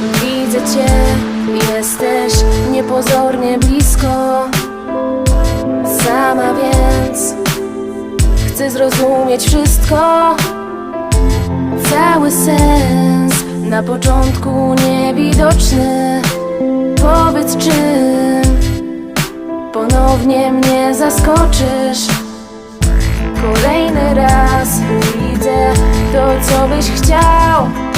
Widzę cię, jesteś niepozornie blisko. Sama więc chcę zrozumieć wszystko. Cały sens na początku niewidoczny. Powiedz czym ponownie mnie zaskoczysz. Kolejny raz widzę to co byś chciał.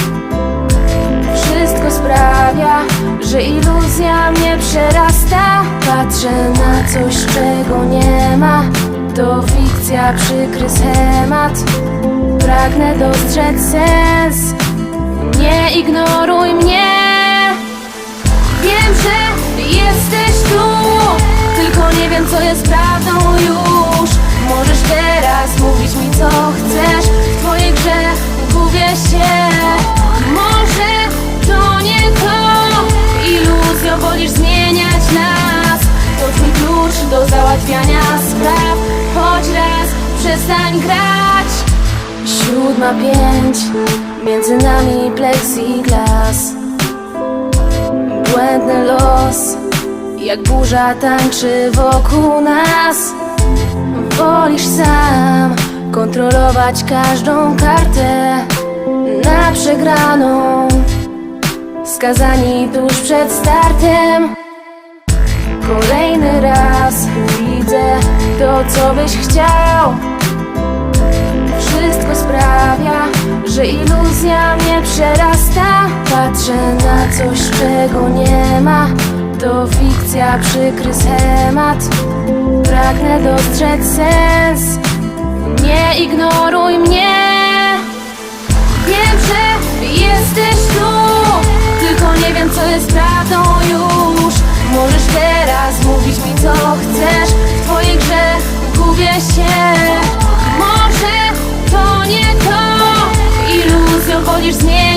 Przerasta Patrzę na coś, czego nie ma. To fikcja, przykry schemat. Pragnę dostrzec sens. Nie ignoruj załatwiania spraw. Choć raz przestań grać. Siódma pięć Między nami plexiglas. Błędny los Jak burza tańczy wokół nas. Wolisz sam Kontrolować każdą kartę Na przegraną. Skazani tuż przed startem Kolejny raz widzę to, co byś chciał. Wszystko sprawia, że iluzja mnie przerasta. Patrzę na coś, czego nie ma. To fikcja, przykry schemat. Pragnę dostrzec sens. Nie ignoruj ходишь с ней